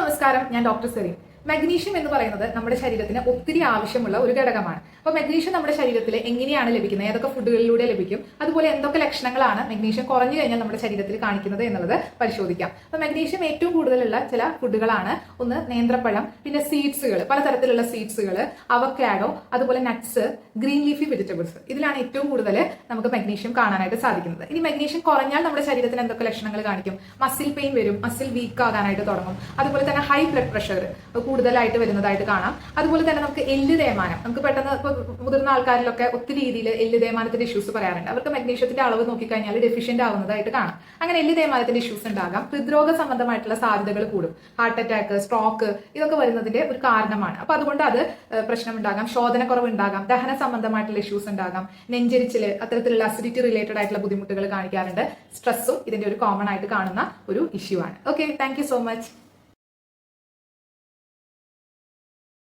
നമസ്കാരം. ഞാൻ doctor serine magnesium എന്ന് പറയുന്നത് നമ്മുടെ ശരീരത്തിന് ഒത്തിരി ആവശ്യമുള്ള ഒരു ഘടകമാണ്. അപ്പോൾ മഗ്നീഷ്യം നമ്മുടെ ശരീരത്തിൽ എങ്ങനെയാണ് ലഭിക്കുന്നത്? ഏതൊക്കെ ഫുഡുകളിലൂടെ ലഭിക്കും? അതുപോലെ എന്തൊക്കെ ലക്ഷണങ്ങളാണ് മഗ്നീഷ്യം കുറഞ്ഞു കഴിഞ്ഞാൽ നമ്മുടെ ശരീരത്തിൽ കാണിക്കുന്നത് എന്നുള്ളത് പരിശോധിക്കാം. അപ്പോൾ മഗ്നീഷ്യം ഏറ്റവും കൂടുതലുള്ള ചില ഫുഡുകളാണ് ഒന്ന് നേന്ത്രപ്പഴം പിന്നെ സീഡ്സുകൾ പലതരത്തിലുള്ള സീഡ്സുകൾ അവക്കാഡോ അതുപോലെ നട്ട്സ് ഗ്രീൻ ലീഫി വെജിറ്റബിൾസ് ഇതിലാണ് ഏറ്റവും കൂടുതൽ നമുക്ക് മഗ്നീഷ്യം കാണാനായിട്ട് സാധിക്കുന്നത്. ഇനി മഗ്നീഷ്യം കുറഞ്ഞാൽ നമ്മുടെ ശരീരത്തിന് എന്തൊക്കെ ലക്ഷണങ്ങൾ കാണിക്കും? മസിൽ പെയിൻ വരും മസിൽ വീക്ക് ആകാനായിട്ട് തുടങ്ങും. അതുപോലെ തന്നെ ഹൈ ബ്ലഡ് പ്രഷർ കൂടുതലായിട്ട് വരുന്നതായിട്ട് കാണാം. അതുപോലെ തന്നെ നമുക്ക് എല്ല് തേയ്മാനം. നമുക്ക് പെട്ടെന്ന് ഇപ്പോൾ മുതിർന്ന ആൾക്കാരിലൊക്കെ ഒത്തിരി രീതിയിൽ എല്ല് തേയ്മാനത്തിന്റെ ഇഷ്യൂസ് പറയാറുണ്ട്. അവർക്ക് മഗ്നീഷ്യത്തിന്റെ അളവ് നോക്കിക്കഴിഞ്ഞാൽ ഡെഫിഷ്യന്റ് ആവുന്നതായിട്ട് കാണാം. അങ്ങനെ എല്ല് തേയ്മാനത്തിന്റെ ഇഷ്യൂസ് ഉണ്ടാകാം. ഹൃദ്രോഗ സംബന്ധമായിട്ടുള്ള സാധ്യതകൾ കൂടും. ഹാർട്ട് അറ്റാക്ക് സ്ട്രോക്ക് ഇതൊക്കെ വരുന്നതിന്റെ ഒരു കാരണമാണ്. അപ്പൊ അതുകൊണ്ട് അത് പ്രശ്നം ഉണ്ടാകാം ശോധനക്കുറവ് ഉണ്ടാകാം. ദഹന സംബന്ധമായിട്ടുള്ള ഇഷ്യൂസ് ഉണ്ടാകാം. നെഞ്ചരിച്ചിൽ അത്തരത്തിലുള്ള അസിഡിറ്റി റിലേറ്റഡ് ആയിട്ടുള്ള ബുദ്ധിമുട്ടുകൾ കാണിക്കാറുണ്ട്. സ്ട്രെസ്സും ഇതിന്റെ ഒരു കോമൺ ആയിട്ട് കാണുന്ന ഒരു ഇഷ്യൂ ആണ്. Okay thank so much